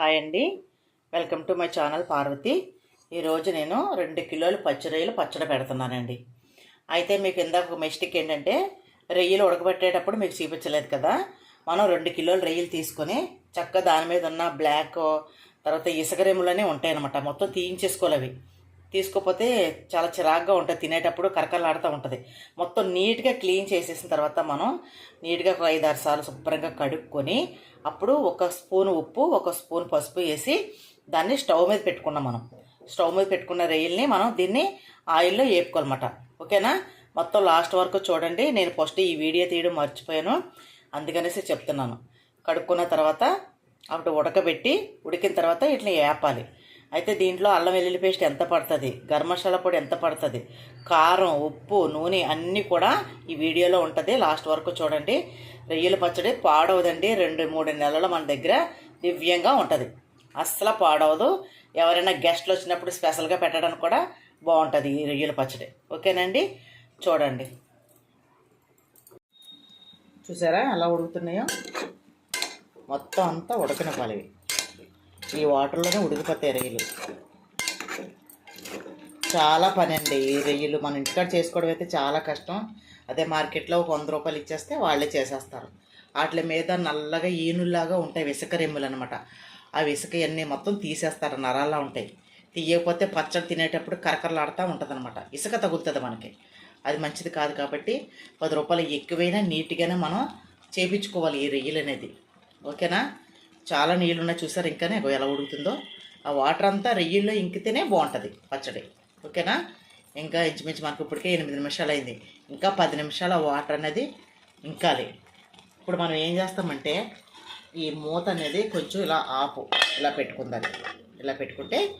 Hi అండి. Welcome to my channel Parvathi. ఈరోజు నేను రెండు కిలోలు పచ్చి రొయ్యలు పచ్చడి పెడుతున్నానండి. అయితే మీకు ఇందాక ఒక మిస్టేక్ ఏంటంటే రొయ్యలు ఉడకబెట్టేటప్పుడు మీకు చూపించలేదు కదా. మనం రెండు కిలోలు రొయ్యలు తీసుకొని చక్కగా దాని మీద ఉన్న బ్లాక్ తర్వాత ఇసుక రెమ్ములనే ఉంటాయన్నమాట. మొత్తం తీయించేసుకోవాలి తీసుకోపోతే తీసుకోకపోతే చాలా చిరాగ్గా ఉంటుంది. తినేటప్పుడు కరకలాడుతూ ఉంటుంది. మొత్తం నీట్గా క్లీన్ చేసేసిన తర్వాత మనం నీట్గా ఒక ఐదు ఆరు సార్లు శుభ్రంగా కడుక్కొని అప్పుడు ఒక స్పూన్ ఉప్పు ఒక స్పూన్ పసుపు వేసి దాన్ని స్టవ్ మీద పెట్టుకున్నాం మనం. స్టవ్ మీద పెట్టుకున్న రెయిల్ని మనం దీన్ని ఆయిల్లో వేపుకోవాలన్నమాట ఓకేనా? మొత్తం లాస్ట్ వరకు చూడండి. నేను ఫస్ట్ ఈ వీడియో తీయడం మర్చిపోయాను. అందుకనేసి చెప్తున్నాను. కడుక్కున్న తర్వాత అప్పుడు ఉడకబెట్టి ఉడికిన తర్వాత ఇట్లా వేపాలి అయితే దీంట్లో అల్లం వెల్లుల్లి పేస్ట్ ఎంత పడుతుంది? గర్మశాల పొడి ఎంత పడుతుంది? కారం ఉప్పు నూనె అన్నీ కూడా ఈ వీడియోలో ఉంటుంది. లాస్ట్ వరకు చూడండి. రొయ్యల పచ్చడి పాడవదండి. రెండు మూడు నెలలు మన దగ్గర దివ్యంగా ఉంటుంది. అస్సలు పాడవదు. ఎవరైనా గెస్ట్లు వచ్చినప్పుడు స్పెషల్గా పెట్టడానికి కూడా బాగుంటుంది ఈ రొయ్యల పచ్చడి. ఓకేనండి? చూడండి. చూసారా ఎలా ఉడుకుతున్నాయో? మొత్తం అంతా ఉడకనివ్వాలి. ఈ వాటర్లోనే ఉడికిపోతాయి రొయ్యలు. చాలా పని అండి ఈ రొయ్యలు. మన ఇంటికాడ చేసుకోవడం అయితే చాలా కష్టం. అదే మార్కెట్లో ఒక వంద రూపాయలు ఇచ్చేస్తే వాళ్ళే చేసేస్తారు. వాటి మీద నల్లగా ఈనుల్లాగా ఉంటాయి ఇసుక రెమ్ములు అనమాట ఆ ఇసుక అన్నీ మొత్తం తీసేస్తారు. నరాల్లా ఉంటాయి. తీయకపోతే పచ్చడి తినేటప్పుడు కరకరలాడుతూ ఉంటుంది అనమాట ఇసుక తగులుతుంది మనకి. అది మంచిది కాదు కాబట్టి పది రూపాయలు ఎక్కువైనా నీట్గానే మనం చేపించుకోవాలి ఈ రొయ్యలు అనేది ఓకేనా? చాలా నీళ్ళు ఉన్నాయి చూసారు ఇంకానే ఎలా ఉడుకుతుందో. ఆ వాటర్ అంతా రొయ్యల్లో ఇంకితేనే బాగుంటుంది పచ్చడి. ఓకేనా? ఇంకా ఇంచుమించు మనకు ఇప్పటికే ఎనిమిది నిమిషాలు అయింది. ఇంకా పది నిమిషాల వాటర్ అనేది ఇంకాలి. ఇప్పుడు మనం ఏం చేస్తామంటే ఈ మూత అనేది కొంచెం ఇలా ఆపు ఇలా పెట్టుకుందాలి. ఇలా పెట్టుకుంటే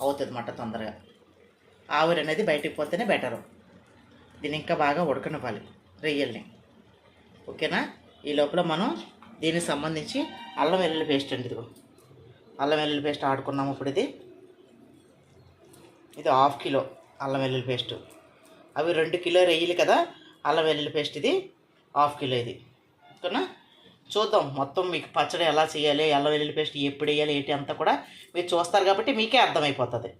అవుతుంది అన్నమాట తొందరగా. ఆవిరి అనేది బయటికి పోతేనే బెటరు. దీన్ని ఇంకా బాగా ఉడకనివ్వాలి రొయ్యల్ని. ఓకేనా? ఈ లోపల మనం దీనికి సంబంధించి అల్లం వెల్లుల్లి పేస్ట్ అండి ఇదిగో. అల్లం వెల్లుల్లి పేస్ట్ ఆడుకున్నాము ఇప్పుడు ఇది. ఇది హాఫ్ కిలో అల్లం వెల్లుల్లి పేస్ట్. అవి రెండు కిలో రొయ్యలు కదా అల్లం వెల్లుల్లి పేస్ట్ ఇది హాఫ్ కిలో ఇది. ఓకేనా? చూద్దాం మొత్తం మీకు పచ్చడి ఎలా చేయాలి అల్లం వెల్లుల్లి పేస్ట్ ఎప్పుడు వేయాలి ఏంటి అంతా కూడా మీరు చూస్తారు కాబట్టి మీకే అర్థమైపోతుంది.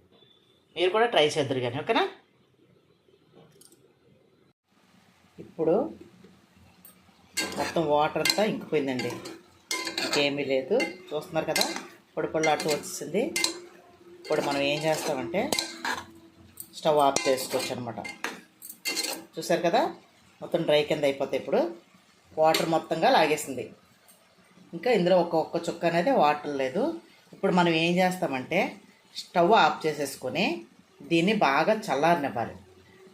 మీరు కూడా ట్రై చేద్దరు కానీ ఓకేనా? ఇప్పుడు మొత్తం వాటర్ అంతా ఇంకిపోయిందండి. ఇంకేమీ లేదు. చూస్తున్నారు కదా పొడి పొడిలాడుతూ వచ్చేసింది. ఇప్పుడు మనం ఏం చేస్తామంటే స్టవ్ ఆఫ్ చేసుకోవచ్చు అనమాట చూసారు కదా మొత్తం డ్రై కింద అయిపోతాయి ఇప్పుడు. వాటర్ మొత్తంగా లాగేసింది. ఇంకా ఇందులో ఒక్క ఒక్క చుక్క అనేది వాటర్ లేదు. ఇప్పుడు మనం ఏం చేస్తామంటే స్టవ్ ఆఫ్ చేసేసుకొని దీన్ని బాగా చల్లారనివ్వాలి.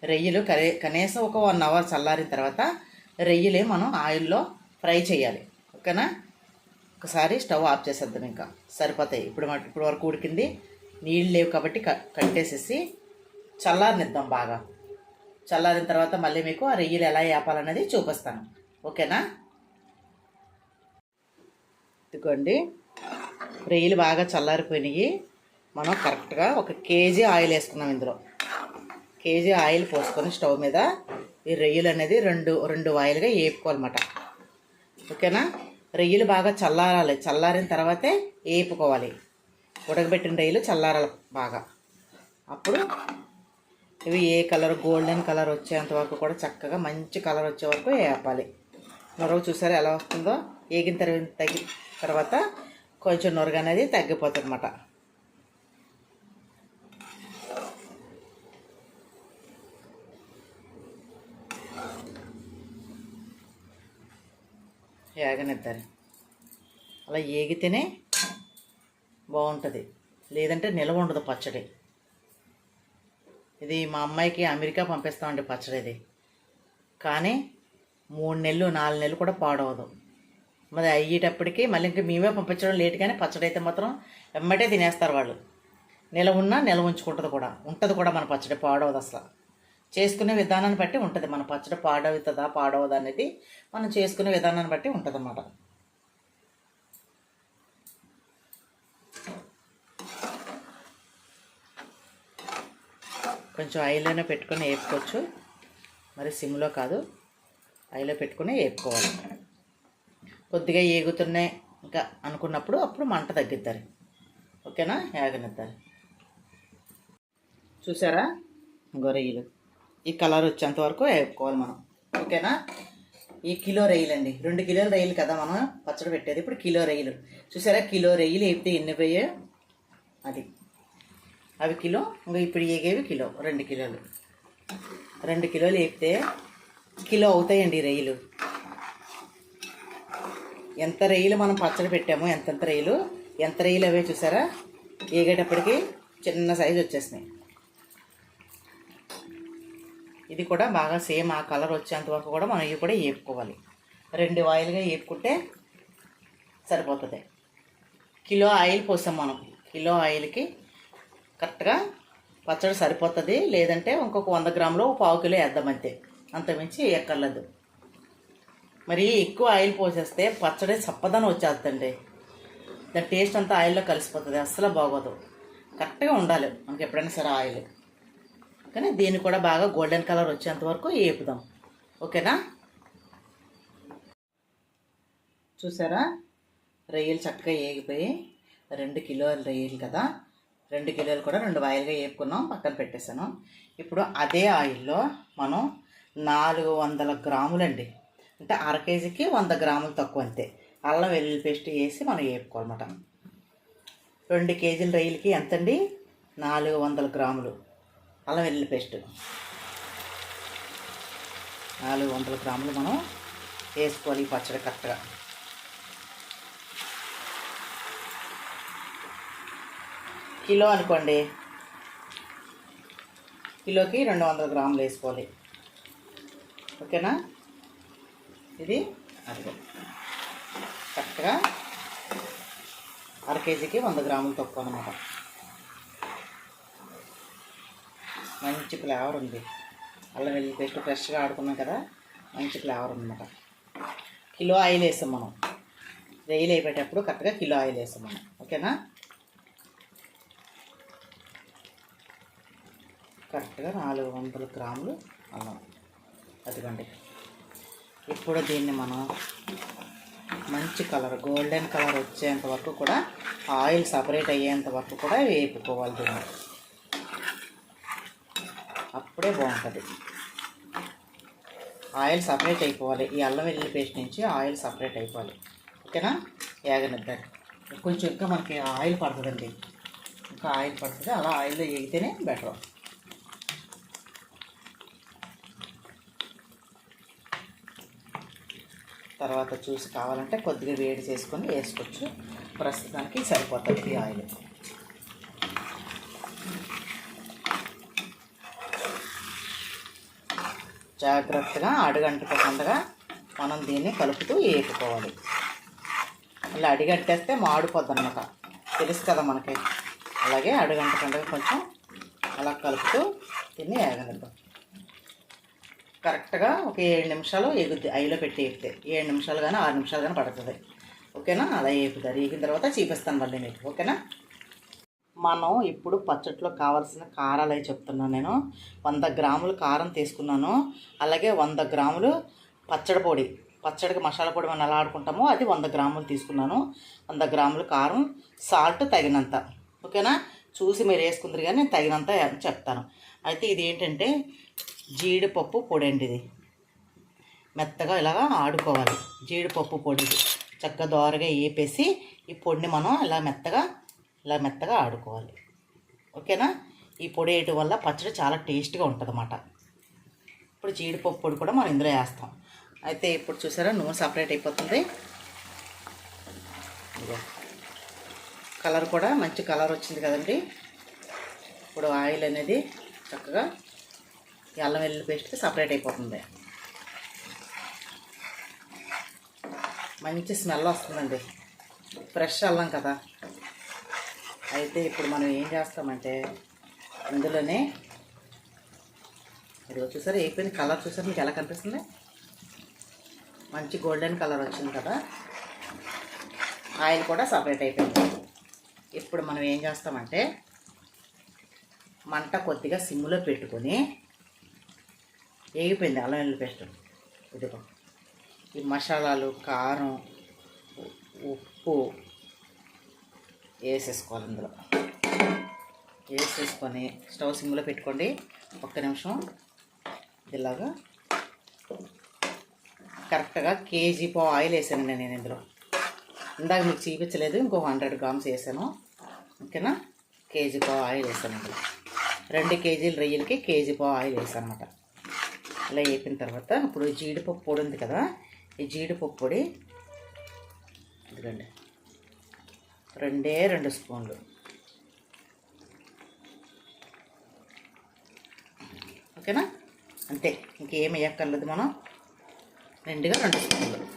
రొయ్యలు కనీసం ఒక వన్ అవర్ చల్లారిన తర్వాత రొయ్యలే మనం ఆయిల్లో ఫ్రై చేయాలి. ఓకేనా? ఒకసారి స్టవ్ ఆఫ్ చేసేద్దాం ఇంకా. సరిపోతాయి. ఇప్పుడు ఇప్పుడు వరకు ఉడికింది. నీళ్ళు లేవు కాబట్టి క- కట్టేసేసి చల్లారనిద్దాం బాగా. చల్లారిన తర్వాత మళ్ళీ మీకు ఆ రొయ్యలు ఎలా వేపాలనేది చూపిస్తాను. ఓకేనా? ఇదిగోండి. రొయ్యలు బాగా చల్లారిపోయినాయి. మనం కరెక్ట్గా ఒక కేజీ ఆయిల్ వేసుకున్నాం ఇందులో. కేజీ ఆయిల్ పోసుకొని స్టవ్ మీద ఈ రొయ్యలు అనేది రెండు రెండు వాయిలుగా వేపుకోవాలన్నమాట ఓకేనా? రొయ్యలు బాగా చల్లారాలి. చల్లారిన తర్వాతే వేపుకోవాలి ఉడకబెట్టిన రొయ్యలు చల్లారాలి బాగా. అప్పుడు ఇవి ఏ కలర్? గోల్డెన్ కలర్ వచ్చేంత వరకు కూడా చక్కగా మంచి కలర్ వచ్చే వరకు వేపాలి నొరగ చూసారా ఎలా వస్తుందో? ఏగిన తర్వాత తగ్గి తర్వాత కొంచెం నొరగ అనేది తగ్గిపోతుంది అన్నమాట వేగనిద్దరి అలా ఏగితేనే బాగుంటుంది. లేదంటే నిల్వ ఉండదు పచ్చడి. ఇది మా అమ్మాయికి అమెరికా పంపిస్తామండి పచ్చడి ఇది. కానీ మూడు నెలలు నాలుగు నెలలు కూడా పాడవదు. మరి అయ్యేటప్పటికి మళ్ళీ ఇంకా మేమే పంపించడం లేట్ కానీ పచ్చడి అయితే మాత్రం వెమ్మటే తినేస్తారు వాళ్ళు. నిలవ ఉన్నా నిలవ ఉంచుకుంటుంది కూడా. ఉంటుంది కూడా మన పచ్చడి పాడవదు అసలు. చేసుకునే విధానాన్ని బట్టి ఉంటుంది. మన పచ్చడి పాడవుతుందా పాడవదా అనేది మనం చేసుకునే విధానాన్ని బట్టి ఉంటుంది అన్నమాట కొంచెం ఐలోనే పెట్టుకొని వేపుకోవచ్చు మరి సిమ్లో కాదు. ఐలో పెట్టుకుని వేపుకోవాలి కొద్దిగా ఏగుతున్నాయి ఇంకా అనుకున్నప్పుడు అప్పుడు మంట తగ్గిద్దారు. ఓకేనా? యాగనిద్దాలి చూసారా? ఇంకో ఈ కలర్ వచ్చేంత వరకు వేపుకోవాలి మనం. ఓకేనా? ఈ కిలో రొయ్యలండి రెండు కిలోల రొయ్యలు కదా మనం పచ్చడి పెట్టేది. ఇప్పుడు కిలో రొయ్యలు. చూసారా? కిలో రొయ్యలు వేపితే ఎన్ని పోయే అది. అవి కిలో ఇంకా ఇప్పుడు ఏగేవి కిలో. రెండు కిలోలు. రెండు కిలోలు వేపితే కిలో అవుతాయండి రొయ్యలు. ఎంత రొయ్యలు మనం పచ్చడి పెట్టామో ఎంతెంత రొయ్యలు? ఎంత రొయ్యలు అవే చూసారా? ఏగేటప్పటికి చిన్న సైజు వచ్చేసినాయి. ఇది కూడా బాగా సేమ్ ఆ కలర్ వచ్చేంత వరకు కూడా మనం ఇవి కూడా వేపుకోవాలి రెండు ఆయిల్గా వేపుకుంటే సరిపోతుంది. కిలో ఆయిల్ పోసాం మనం. కిలో ఆయిల్కి కరెక్ట్గా పచ్చడి సరిపోతుంది. లేదంటే ఇంకొక వంద గ్రాములు పావు కిలో వేద్దాం అంతే. అంతమించి ఎక్కర్లేదు మరి ఎక్కువ ఆయిల్ పోసేస్తే పచ్చడి చప్పదనం వచ్చేస్తుందండి. దాని టేస్ట్ అంతా ఆయిల్లో కలిసిపోతుంది. అస్సలు బాగోదు. కరెక్ట్గా ఉండాలి. మనకి ఎప్పుడైనా సరే ఆయిల్. కానీ దీన్ని కూడా బాగా గోల్డెన్ కలర్ వచ్చేంత వరకు వేపుదాం ఓకేనా? చూసారా? రొయ్యలు చక్కగా వేగిపోయి రెండు కిలోల రొయ్యలు కదా? రెండు కిలోలు కూడా రెండు వాయిల్గా వేపుకున్నాం పక్కన పెట్టేశాను. ఇప్పుడు అదే ఆయిల్లో మనం నాలుగు వందల గ్రాములండి. అంటే అర కేజీకి వంద గ్రాములు తక్కువ అంతే. అల్లం వెల్లుల్లి పేస్ట్ వేసి మనం వేపుకోవాలన్నమాట రెండు కేజీల రొయ్యలకి ఎంతండి? నాలుగు వందల గ్రాములు. అల్లం వెల్లుల్లి పేస్ట్. నాలుగు వందల గ్రాములు మనం వేసుకోవాలి పచ్చడి కరెక్ట్గా. కిలో అనుకోండి. కిలోకి రెండు వందల గ్రాములు వేసుకోవాలి. ఓకేనా? ఇది అదిగో కరెక్ట్గా అర కేజీకి వంద గ్రాములు తక్కువ అనమాట మంచి ఫ్లేవర్ ఉంది. అల్లం వెల్లుల్లి పేస్ట్ ఫ్రెష్గా ఆడుకున్నాం కదా మంచి ఫ్లేవర్ ఉందన్నమాట కిలో ఆయిల్ వేసాం మనం. రొయ్యలు వేపేటప్పుడు కరెక్ట్గా కిలో ఆయిల్ వేసాం మనం. ఓకేనా? కరెక్ట్గా నాలుగు వందల గ్రాములు అల్లం. అదిగండి. ఇప్పుడు దీన్ని మనం మంచి కలర్ గోల్డెన్ కలర్ వచ్చేంత వరకు కూడా ఆయిల్ సపరేట్ అయ్యేంత వరకు కూడా వేపుకోవాలి దీన్ని. అప్పుడే బాగుంటుంది. ఆయిల్ సపరేట్ అయిపోవాలి. ఈ అల్లం వెల్లుల్లి పేస్ట్ నుంచి ఆయిల్ సపరేట్ అయిపోవాలి. ఓకేనా? ఏగనిద్దారు కొంచెం ఇంకా మనకి ఆయిల్ పడుతుందండి. ఇంకా ఆయిల్ పడుతుంది. అలా ఆయిల్లో వేగితేనే బెటర్. తర్వాత చూసి కావాలంటే కొద్దిగా వేడి చేసుకొని వేసుకోవచ్చు. ప్రస్తుతానికి సరిపోతుంది ఈ ఆయిల్. జాగ్రత్తగా అడుగంటుకోకుండా మనం దీన్ని కలుపుతూ వేపుకోవాలి ఇలా అడిగట్టేస్తే మాడిపోద్ది అనమాట తెలుసు కదా మనకి. అలాగే అడుగంటకుండా కొంచెం అలా కలుపుతూ దీన్ని వేగనిద్దాం కరెక్ట్గా ఒక ఏడు నిమిషాలు ఎగుద్ది ఐలో పెట్టి వేపితే ఏడు నిమిషాలు కానీ ఆరు నిమిషాలు కానీ పడుతుంది. ఓకేనా? అలా వేపుతారు వేగిన తర్వాత చూపిస్తాను మళ్ళీ మీకు. ఓకేనా? మనం ఇప్పుడు పచ్చట్లో కావాల్సిన కారాలు అవి చెప్తున్నాను నేను. వంద గ్రాములు కారం తీసుకున్నాను. అలాగే వంద గ్రాములు పచ్చడి పొడి. పచ్చడికి మసాలా పొడి మనం ఎలా ఆడుకుంటామో అది వంద గ్రాములు తీసుకున్నాను. వంద గ్రాములు కారం సాల్ట్ తగినంత. ఓకేనా? చూసి మీరు వేసుకుందరు కానీ నేను తగినంత చెప్తాను. అయితే ఇది ఏంటంటే జీడిపప్పు పొడి అండి ఇది. మెత్తగా ఇలాగా ఆడుకోవాలి. జీడిపప్పు పొడి చక్కగా దోరగా వేపేసి ఈ పొడిని మనం ఇలా మెత్తగా ఇలా మెత్తగా ఆడుకోవాలి. ఓకేనా? ఈ పొడి వేయటం వల్ల పచ్చడి చాలా టేస్ట్గా ఉంటుంది అన్నమాట ఇప్పుడు జీడిపప్పు పొడి కూడా మనం ఇందులో వేస్తాం. అయితే ఇప్పుడు చూసారా నూనె సపరేట్ అయిపోతుంది. కలర్ కూడా మంచి కలర్ వచ్చింది కదండి. ఇప్పుడు ఆయిల్ అనేది చక్కగా ఎల్లం అల్లం వెల్లుల్లి పేస్ట్కి సపరేట్ అయిపోతుంది. మంచి స్మెల్ వస్తుందండి. ఫ్రెష్ అల్లం కదా. అయితే ఇప్పుడు మనం ఏం చేస్తామంటే ఇందులోనే ఇది చూసారా అయిపోయింది కలర్ చూసారు? మీకు ఎలా కనిపిస్తుంది? మంచి గోల్డెన్ కలర్ వచ్చింది కదా. ఆయిల్ కూడా సపరేట్ అయిపోయింది. ఇప్పుడు మనం ఏం చేస్తామంటే మంట కొద్దిగా సిమ్లో పెట్టుకొని వేగిపోయింది అల్లం వెల్లుల్లి పేస్ట్. ఇదిగో. ఈ మసాలాలు కారం ఉప్పు వేసేసుకోవాలి ఇందులో. వేసేసుకొని స్టవ్ సిమ్లో పెట్టుకోండి. ఒక్క నిమిషం. ఇలాగా కరెక్ట్గా కేజీ పో ఆయిల్ వేసానండి నేను ఇందులో. ఇందాక మీకు చూపించలేదు ఇంకో హండ్రెడ్ గ్రామ్స్ వేసాను. ఓకేనా? కేజీ పావు ఆయిల్ వేసాను రెండు కేజీలు రొయ్యలకి కేజీ పావు ఆయిల్ వేసాను అనమాట ఇలా వేపిన తర్వాత ఇప్పుడు జీడిపప్పు పొడి ఉంది కదా ఈ జీడిపప్పు పొడి. ఇదిగండి. రెండే రెండు స్పూన్లు. ఓకేనా? అంతే ఇంకేం వేయక్కర్లేదు మనం. రెండుగా రెండు స్పూన్లు.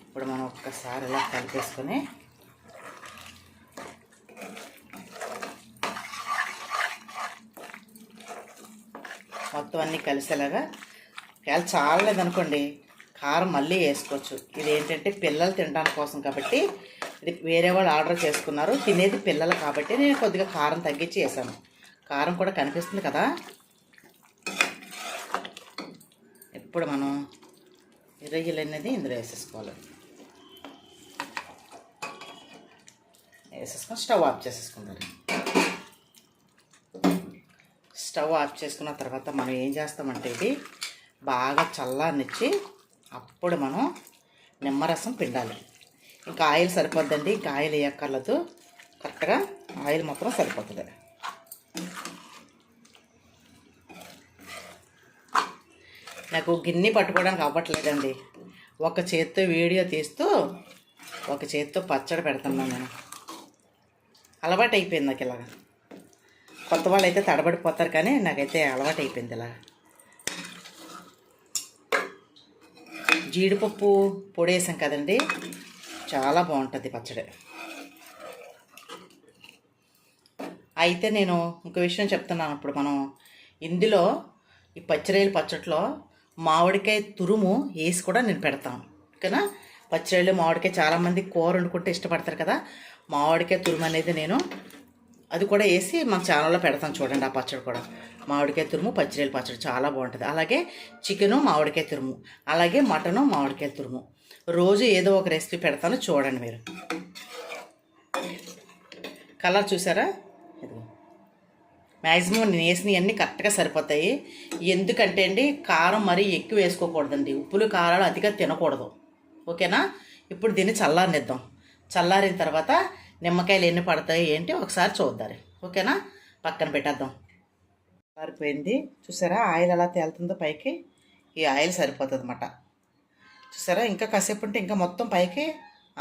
ఇప్పుడు మనం ఒక్కసారి ఇలా కలిపేసుకొని మొత్తం అన్నీ కలిసేలాగా. ఒకవేళ చాలలేదనుకోండి కారం మళ్ళీ వేసుకోవచ్చు. ఇది ఏంటంటే పిల్లలు తినడానికి కోసం కాబట్టి ఇది వేరే వాళ్ళు ఆర్డర్ చేసుకున్నారు. తినేది పిల్లలు కాబట్టి నేను కొద్దిగా కారం తగ్గించి వేసాను. కారం కూడా కనిపిస్తుంది కదా? ఇప్పుడు మనం ఈ అనేది ఇందులో వేసేసుకోవాలి. వేసేసుకొని స్టవ్ ఆఫ్ చేసేసుకుంటారు స్టవ్ ఆఫ్ చేసుకున్న తర్వాత మనం ఏం చేస్తామంటే ఇది బాగా చల్లారనిచ్చి అప్పుడు మనం నిమ్మరసం పిండాలి. ఇంకా ఆయిల్ సరిపోద్దండి. ఇంకా ఆయిల్ వేయక్కర్లేదు. కరెక్ట్గా ఆయిల్ మాత్రం సరిపోతుంది. నాకు గిన్నె పట్టుకోవడానికి అవ్వట్లేదండి. ఒక చేత్తో వీడియో తీస్తూ ఒక చేత్తో పచ్చడి పెడుతున్నాను నేను. అలవాటు అయిపోయింది నాకు ఇలాగ. కొత్త వాళ్ళు అయితే తడబడిపోతారు కానీ నాకైతే అలవాటు అయిపోయింది ఇలాగా. జీడిపప్పు పొడి వేసాం కదండి. చాలా బాగుంటుంది పచ్చడి. అయితే నేను ఇంకో విషయం చెప్తున్నాను. ఇప్పుడు మనం ఇందులో ఈ పచ్చిరాయలు పచ్చట్లో మామిడికాయ తురుము వేసి కూడా నేను పెడతాను. ఓకేనా? పచ్చిరాయలు మామిడికాయ చాలామంది కూర వండుకుంటే ఇష్టపడతారు కదా. మామిడికాయ తురుము అనేది నేను అది కూడా వేసి మన ఛానల్లో పెడతాను చూడండి ఆ పచ్చడి కూడా. మామిడికాయ తురుము పచ్చిరేలు పచ్చడి చాలా బాగుంటుంది. అలాగే చికెను మామిడికాయ తురుము అలాగే మటను మామిడికాయ తురుము. రోజు ఏదో ఒక రెసిపీ పెడతాను చూడండి మీరు. కలర్ చూసారా? ఇదిగో. మ్యాక్సిమం నేను వేసినవి అన్నీ కరెక్ట్గా సరిపోతాయి. ఎందుకంటే అండి కారం మరీ ఎక్కువ వేసుకోకూడదండి. ఉప్పులు కారాలు అతిగా తినకూడదు. ఓకేనా? ఇప్పుడు దీన్ని చల్లారనిద్దాం. చల్లారిన తర్వాత నిమ్మకాయలు ఎన్ని పడతాయి ఏంటి ఒకసారి చూద్దాం ఓకేనా? పక్కన పెట్టేద్దాం. పారిపోయింది. చూసారా ఆయిల్ ఎలా తేలుతుందో పైకి? ఈ ఆయిల్ సరిపోతుంది అనమాట చూసారా ఇంకా కాసేపు ఉంటే ఇంకా మొత్తం పైకి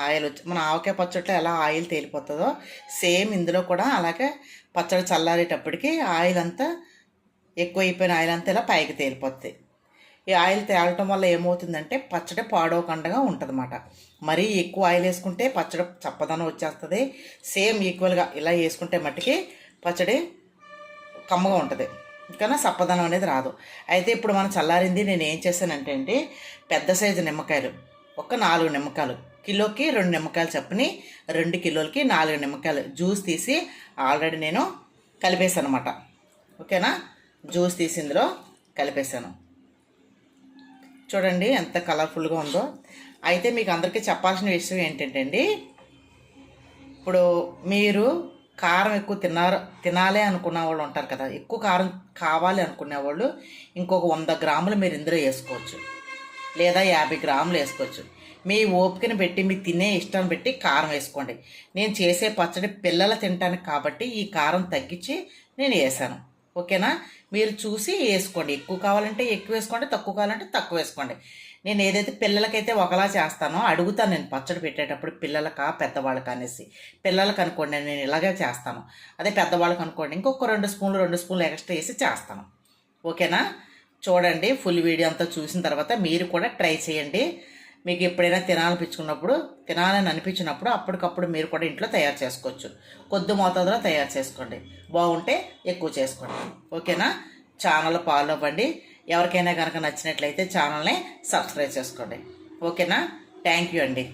ఆయిల్ వచ్చి మన ఆవకాయ పచ్చట్లో ఎలా ఆయిల్ తేలిపోతుందో సేమ్ ఇందులో కూడా అలాగే పచ్చడి చల్లారేటప్పటికి ఆయిల్ అంతా ఎక్కువ అయిపోయిన ఆయిల్ అంతా ఇలా పైకి తేలిపోతుంది ఈ ఆయిల్ తేలటం వల్ల ఏమవుతుందంటే పచ్చడి పాడవకుండా ఉంటుందన్నమాట. మరీ ఎక్కువ ఆయిల్ వేసుకుంటే పచ్చడి చప్పదనం వచ్చేస్తుంది. సేమ్ ఈక్వల్గా ఇలా వేసుకుంటే మట్టికి పచ్చడి కమ్మగా ఉంటుంది. ఇంకా సప్పదనం అనేది రాదు. అయితే ఇప్పుడు మనం చల్లారింది నేను ఏం చేశానంటే అండి పెద్ద సైజు నిమ్మకాయలు ఒక నాలుగు నిమ్మకాయలు కిలోకి రెండు నిమ్మకాయలు చప్పుని రెండు కిలోలకి నాలుగు నిమ్మకాయలు జ్యూస్ తీసి ఆల్రెడీ నేను కలిపేశాను అనమాట ఓకేనా? జ్యూస్ తీసి ఇందులో కలిపేశాను. చూడండి ఎంత కలర్ఫుల్గా ఉందో. అయితే మీకు అందరికీ చెప్పాల్సిన విషయం ఏంటంటే అండి ఇప్పుడు మీరు కారం ఎక్కువ తిన్నారు తినాలి అనుకున్న వాళ్ళు ఉంటారు కదా. ఎక్కువ కారం కావాలి అనుకునే వాళ్ళు ఇంకొక వంద గ్రాములు మీరు ఇందులో వేసుకోవచ్చు. లేదా యాభై గ్రాములు వేసుకోవచ్చు. మీ ఓపికను పెట్టి మీ తినే ఇష్టాన్ని పెట్టి కారం వేసుకోండి. నేను చేసే పచ్చడి పిల్లలు తింటానికి కాబట్టి ఈ కారం తగ్గించి నేను వేసాను ఓకేనా? మీరు చూసి వేసుకోండి. ఎక్కువ కావాలంటే ఎక్కువ వేసుకోండి తక్కువ కావాలంటే తక్కువ వేసుకోండి. నేను ఏదైతే పిల్లలకైతే ఒకలా చేస్తానో అడుగుతాను నేను పచ్చడి పెట్టేటప్పుడు పిల్లలకా పెద్దవాళ్ళకి అనేసి. పిల్లలకి అనుకోండి నేను ఇలాగే చేస్తాను. అదే పెద్దవాళ్ళకి అనుకోండి ఇంకొక రెండు స్పూన్లు రెండు స్పూన్లు ఎక్స్ట్రా వేసి చేస్తాను. ఓకేనా? చూడండి ఫుల్ వీడియో అంతా చూసిన తర్వాత మీరు కూడా ట్రై చేయండి. మీకు ఎప్పుడైనా తినాలనిపించుకున్నప్పుడు తినాలని అనిపించినప్పుడు అప్పటికప్పుడు మీరు కూడా ఇంట్లో తయారు చేసుకోవచ్చు. కొద్ది మోతాదులో తయారు చేసుకోండి. బాగుంటే ఎక్కువ చేసుకోండి. ఓకేనా? ఛానల్ ఫాలో అవ్వండి. ఎవరికైనా కనుక నచ్చినట్లయితే ఛానల్ని సబ్స్క్రైబ్ చేసుకోండి. ఓకేనా? థ్యాంక్ యూ అండి.